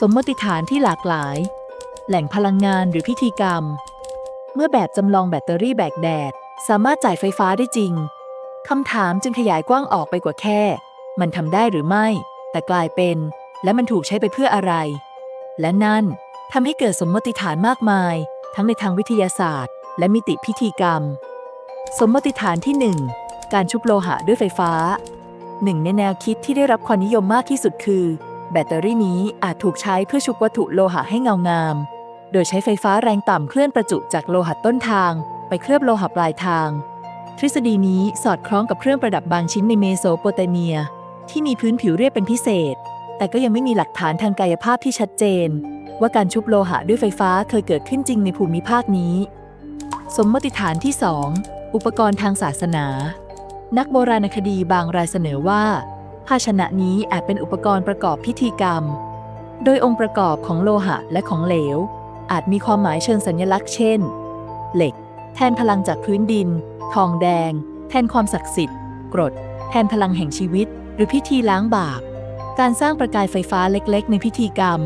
สมมติฐานที่หลากหลาย แหล่งพลังงานหรือพิธีกรรม เมื่อแบบจำลองแบตเตอรี่แบกแดด สามารถจ่ายไฟฟ้าได้จริงคำถามจึงขยายกว้างออกไปกว่าแค่ มันทำได้หรือไม่ แต่กลายเป็น และมันถูกใช้ไปเพื่ออะไร และนั่นทำให้เกิดสมมติฐานมากมาย ทั้งในทางวิทยาศาสตร์ และมิติพิธีกรรม สมมติฐานที่ 1 การชุบโลหะด้วยไฟฟ้าหนึ่งในแนวคิดที่ได้รับความนิยมมากที่สุดคือ แบตเตอรี่นี้อาจถูกใช้เพื่อชุบวัตถุโลหะให้เงางาม โดยใช้ไฟฟ้าแรงต่ำเคลื่อนประจุจากโลหะต้นทาง ไปเคลือบโลหะปลายทาง ทฤษฎีนี้สอดคล้องกับเครื่องประดับบางชิ้นในเมโสโปเตเมีย ที่มีพื้นผิวเรียบเป็นพิเศษ แต่ก็ยังไม่มีหลักฐานทางกายภาพที่ชัดเจน ว่าการชุบโลหะด้วยไฟฟ้าเคยเกิดขึ้นจริงในภูมิภาคนี้ สมมติฐานที่ 2 อุปกรณ์ทางศาสนา นักโบราณคดีบางรายเสนอว่า ภาชนะนี้อาจเป็นอุปกรณ์ประกอบพิธีกรรม โดยองค์ประกอบของโลหะและของเหลว อาจมีความหมายเชิงสัญลักษณ์เช่น เหล็ก แทนพลังจากพื้นดิน ทองแดง แทนความศักดิ์สิทธิ์ กรด แทนพลังแห่งชีวิต หรือพิธีล้างบาป การสร้างประกายไฟฟ้าเล็กๆ ในพิธีกรรม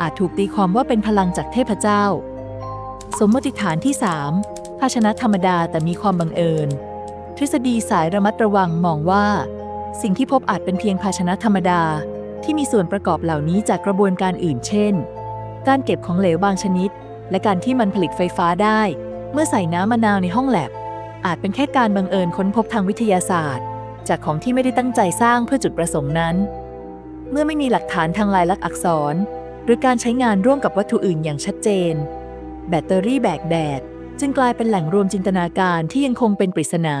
อาจถูกตีความว่าเป็นพลังจากเทพเจ้า สมมติฐานที่ 3 ภาชนะธรรมดาแต่มีความบังเอิญ ทฤษฎีสายระมัดระวังมองว่า สิ่งที่พบอาจเป็นเพียงภาชนะธรรมดา ที่มีส่วนประกอบเหล่านี้จากกระบวนการอื่น เช่น การเก็บของเหลวบางชนิด และการที่มันผลิตไฟฟ้าได้ เมื่อใส่น้ำมะนาวในห้องแลบ อาจเป็นแค่การบังเอิญค้นพบทางวิทยาศาสตร์ จากของที่ไม่ได้ตั้งใจสร้างเพื่อจุดประสงค์นั้น เมื่อไม่มีหลักฐานทางลายลักษณ์อักษร หรือการใช้งานร่วมกับวัตถุอื่นอย่างชัดเจน แบตเตอรี่แบกแดด จึงกลายเป็นแหล่งรวมจินตนาการที่ยังคงเป็นปริศนา